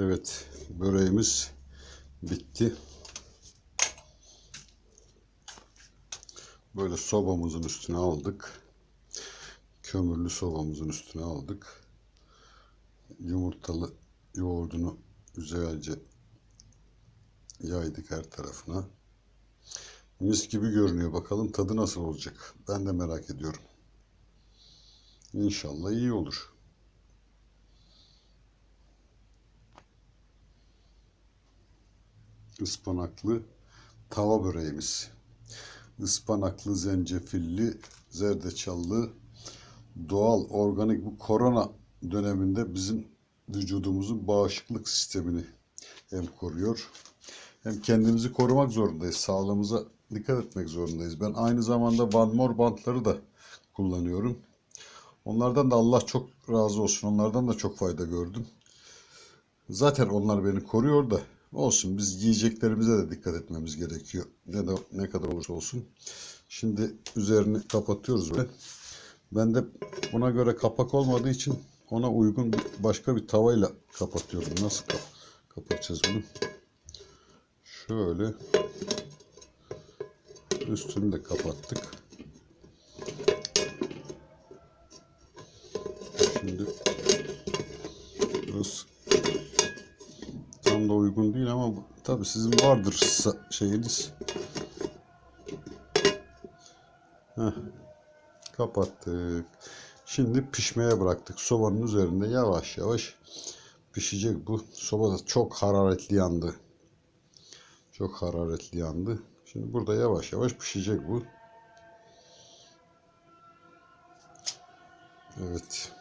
Evet, böreğimiz bitti. Böyle sobamızın üstüne aldık. Kömürlü sobamızın üstüne aldık. Yumurtalı yoğurdunu güzelce yaydık her tarafına. Mis gibi görünüyor. Bakalım tadı nasıl olacak. Ben de merak ediyorum. İnşallah iyi olur. Ispanaklı tava böreğimiz. Ispanaklı, zencefilli, zerdeçallı, doğal, organik bu korona döneminde bizim vücudumuzun bağışıklık sistemini hem koruyor hem kendimizi korumak zorundayız. Sağlığımıza dikkat etmek zorundayız. Ben aynı zamanda One More bantları da kullanıyorum. Onlardan da Allah çok razı olsun. Onlardan da çok fayda gördüm. Zaten onlar beni koruyor da olsun. Biz yiyeceklerimize de dikkat etmemiz gerekiyor. Ne de ne kadar olursa olsun. Şimdi üzerini kapatıyoruz böyle. Ben de buna göre kapak olmadığı için ona uygun bir, başka bir tavayla kapatıyorum. Nasıl kap kapatacağız bunu? Şöyle üstünü de kapattık. Şimdi da uygun değil ama tabii sizin vardır şeyiniz. Heh, kapattık. Şimdi pişmeye bıraktık. Sobanın üzerinde yavaş yavaş pişecek bu. Soba çok hararetli yandı. Çok hararetli yandı. Şimdi burada yavaş yavaş pişecek bu. Evet.